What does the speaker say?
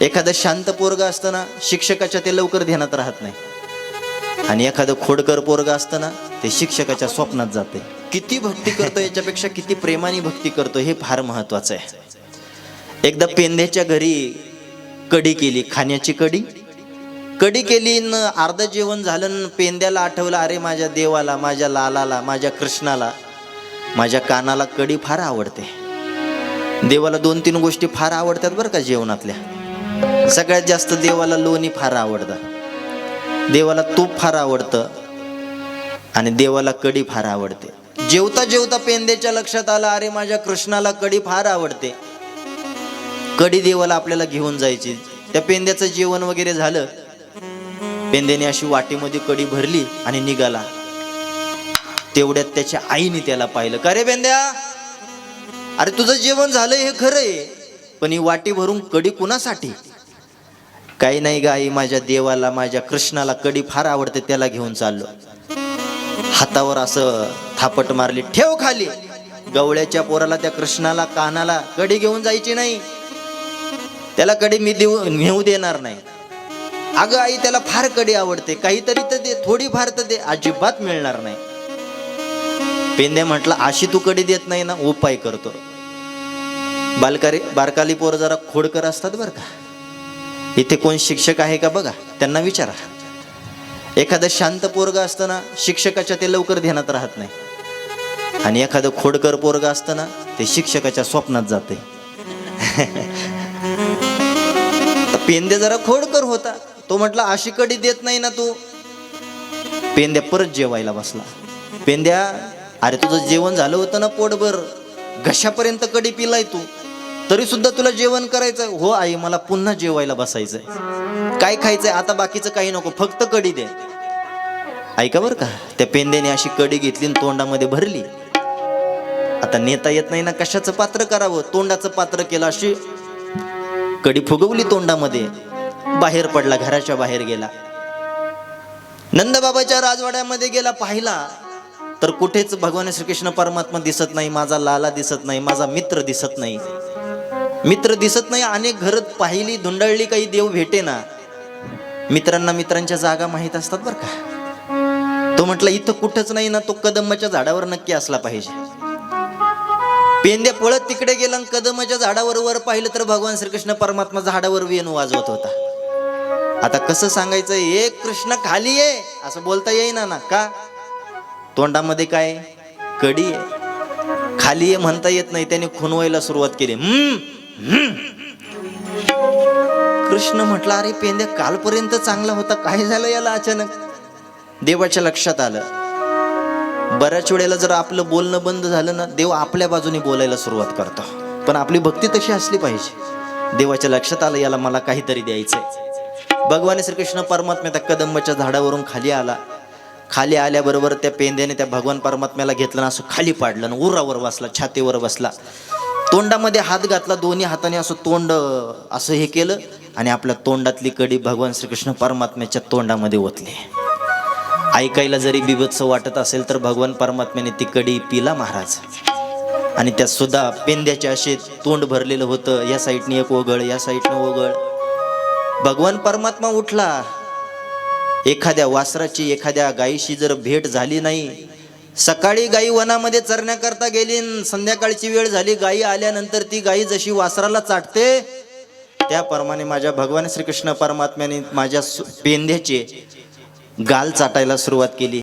एखादं शांत पोरग असताना शिक्षकाच्या ते लवकर ध्यानात राहत नाही. आणि एखादं खोडकर पोरग असताना ते शिक्षकाच्या स्वप्नात जाते. किती भक्ती करतो याच्यापेक्षा किती प्रेमाने भक्ती करतो हे फार महत्वाचं आहे. एकदा पेंद्याच्या घरी कडी केली खाण्याची कडी. कडी केली न अर्ध जेवण झालं पेंद्याला आठवलं अरे माझ्या देवाला माझ्या लालाला माझ्या कृष्णाला माझ्या कानाला कडी फार आवडते. देवाला दोन तीन गोष्टी फार आवडतात बरं का जेवणातल्या. सगळ्यात जास्त देवाला लोणी फार आवडतं. देवाला तूप फार आवडतं आणि देवाला कडी फार आवडते. जेवता जेवता पेंद्याच्या लक्षात आलं अरे माझ्या कृष्णाला कडी फार आवडते. कडी देवाला आपल्याला घेऊन जायची. त्या पेंद्याचं जेवण वगैरे झालं पेंद्याने अशी वाटीमध्ये कडी भरली आणि निघाला. तेवढ्यात त्याच्या आईने त्याला पाहिलं. का रे पेंद्या? अरे तुझं जेवण झालं हे खरं आहे पण ही वाटी भरून कडी कुणासाठी? काही नाही गाई माझ्या देवाला माझ्या कृष्णाला कडी फार आवडते त्याला घेऊन चाललो. हातावर असं थापट मारली ठेव खाली. गवळ्याच्या पोराला त्या कृष्णाला कानाला कडी घेऊन जायची नाही. त्याला कडी मी देऊ नेऊ देणार नाही. अगं आई त्याला फार कडी आवडते. काहीतरी तर दे थोडीफार तर दे अजिबात मिळणार नाही. पेंदे म्हटलं अशी तू कडी देत नाही ना उपाय करतो. बालकारी बारकाली पोर जरा खोडकर असतात बरं का? इथे कोण शिक्षक आहे का बघा त्यांना विचारा. एखादं शांत पोरग असताना शिक्षकाच्या ते लवकर ध्यानात राहत नाही. आणि एखादं खोडकर पोरग असताना ते शिक्षकाच्या स्वप्नात जाते. पेंदे जरा खोडकर होता. तो म्हटला अशी कडी देत नाही ना तू. पेंद्या परत जेवायला बसला. पेंद्या अरे तुझं जेवण झालं होतं ना पोटभर. घशापर्यंत कडी पिलाय तू? तरी सुद्धा तुला जेवण करायचं हो आई मला पुन्हा जेवायला बसायचंय. काय खायचंय? आता बाकीचं काही नको फक्त कडी दे. ऐका बरं का त्या पेंदेने अशी कडी घेतली आणि तोंडामध्ये भरली. आता नेता येत नाही ना कशाचं पात्र करावं? तोंडाचं पात्र केलं अशी कडी फुगवली तोंडामध्ये. बाहेर पडला घराच्या बाहेर गेला. नंदबाबाच्या राजवाड्यामध्ये गेला पाहिला. तर कुठेच भगवान श्रीकृष्ण परमात्मा दिसत नाही माझा लाला दिसत नाही माझा मित्र दिसत नाही. मित्र दिसत नाही अनेक घर पाहिली धुंडळली काही देव भेटे ना मित्रांना मित्रांच्या जागा माहीत असतात बरं का? तो म्हटलं इथं कुठंच नाही ना तो कदंबाच्या झाडावर नक्की असला पाहिजे. पेंद्या पळत तिकडे गेला आणि कदमाच्या झाडावर वर पाहिलं तर भगवान श्रीकृष्ण परमात्मा झाडावर वेणू वाजवत होता. आता कसं सांगायचं हे कृष्ण खाली ये असं बोलता येईना ना का? तोंडामध्ये काय? कडी आहे. खाली आहे म्हणता येत नाही त्याने खुनवायला सुरुवात केली. हम्म. कृष्ण म्हटलं अरे पेंद्या कालपर्यंत चांगला होता काय झालं याला अचानक? देवाच्या लक्षात आलं. बऱ्याच वेळेला जर आपलं बोलणं बंद झालं ना देव आपल्या बाजूने बोलायला सुरुवात करतो. पण आपली भक्ती तशी असली पाहिजे. देवाच्या लक्षात आलं याला मला काहीतरी द्यायचंय. भगवान श्रीकृष्ण परमात्मा त्या कदंबाच्या झाडावरून खाली आला. खाली आल्याबरोबर त्या पेंद्याने त्या भगवान परमात्म्याला घेतलं ना असं खाली पाडलं ना उरावर बसला छातीवर बसला. तोंडामध्ये हात घातला दोन्ही हाताने असं तोंड असं हे केलं आणि आपल्या तोंडातली कडी भगवान श्रीकृष्ण परमात्म्याच्या तोंडामध्ये ओतली. ऐकायला जरी बिभत्स वाटत असेल तर भगवान परमात्म्याने ती कडी पिला महाराज. आणि त्यात सुद्धा पेंद्याचे असे तोंड भरलेलं होतं या साईडने एक ओघळ या साईडनं ओघळ. भगवान परमात्मा उठला. एखाद्या वासराची एखाद्या गायीशी जर भेट झाली नाही सकाळी गाई वनामध्ये चरण्याकरता गेली संध्याकाळची वेळ झाली गाई आल्यानंतर ती गाई जशी वासराला चाटते त्याप्रमाणे माझ्या भगवान श्रीकृष्ण परमात्म्याने माझ्या पेंध्याचे गाल चाटायला सुरुवात केली.